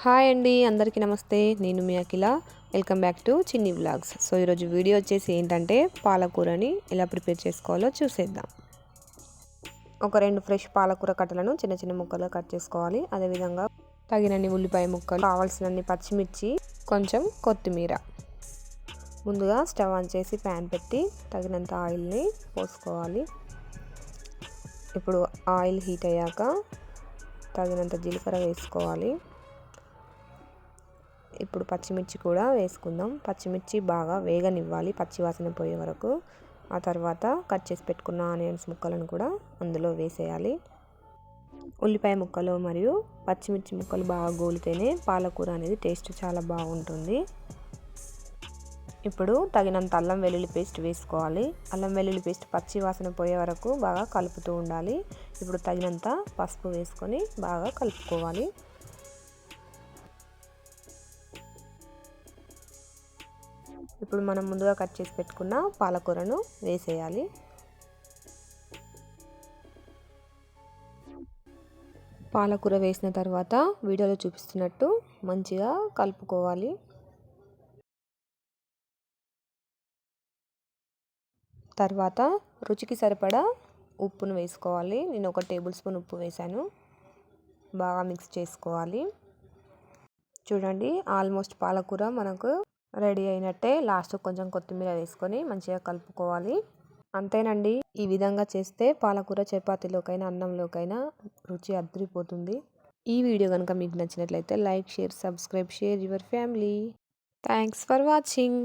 Hi అండి అందరికీ నమస్తే. నేను మీ Akhila. Welcome back to Chinni vlogs. So ఈరోజు వీడియో వచ్చేసి ఏంటంటే పాలకూరని ఎలా ప్రిపేర్ చేసుకోవాలో చూసేద్దాం. ఒక రెండు ఫ్రెష్ పాలకూర కట్టలను చిన్న చిన్న ముక్కలు కట్ చేసుకోవాలి. అదేవిధంగా తగినన్ని ఉల్లిపాయ ముక్కలు కావాల్సినన్ని పచ్చిమిర్చి కొంచెం కొత్తిమీర. ముందుగా స్టవ్ ఆన్ చేసి ప్యాన్ పెట్టి తగినంత ఆయిల్ని పోసుకోవాలి. ఇప్పుడు ఆయిల్ హీట్ అయ్యాక తగినంత జీలకర్ర వేసుకోవాలి. ఇప్పుడు పచ్చిమిర్చి కూడా వేసుకుందాం. పచ్చిమిర్చి బాగా వేగనివ్వాలి పచ్చి వాసన పోయే వరకు. ఆ తర్వాత కట్ చేసి పెట్టుకున్న ఆనియన్స్ ముక్కలను కూడా అందులో వేసేయాలి. ఉల్లిపాయ ముక్కలు మరియు పచ్చిమిర్చి ముక్కలు బాగా గోలితేనే పాలకూర అనేది టేస్ట్ చాలా బాగుంటుంది. ఇప్పుడు తగినంత అల్లం వెల్లుల్లి పేస్ట్ వేసుకోవాలి. అల్లం వెల్లుల్లి పేస్ట్ పచ్చి వాసన పోయే వరకు బాగా కలుపుతూ ఉండాలి. ఇప్పుడు తగినంత పసుపు వేసుకొని బాగా కలుపుకోవాలి. ఇప్పుడు మనం ముందుగా కట్ చేసి పెట్టుకున్న పాలకూరను వేసేయాలి. పాలకూర వేసిన తర్వాత వీడియోలో చూపిస్తున్నట్టు మంచిగా కలుపుకోవాలి. తర్వాత రుచికి సరిపడా ఉప్పును వేసుకోవాలి. నేను ఒక టేబుల్ స్పూన్ ఉప్పు వేసాను బాగా మిక్స్ చేసుకోవాలి. చూడండి ఆల్మోస్ట్ పాలకూర మనకు రెడీ అయినట్టే లాస్ట్ కొంచెం కొత్తిమీర వేసుకొని మంచిగా కలుపుకోవాలి. అంతేనండి ఈ విధంగా చేస్తే పాలకూర చపాతీలోకైనా అన్నంలోకైనా రుచి అద్దరిపోతుంది. ఈ వీడియో కనుక మీకు నచ్చినట్లయితే like share subscribe share your family. Thanks for watching.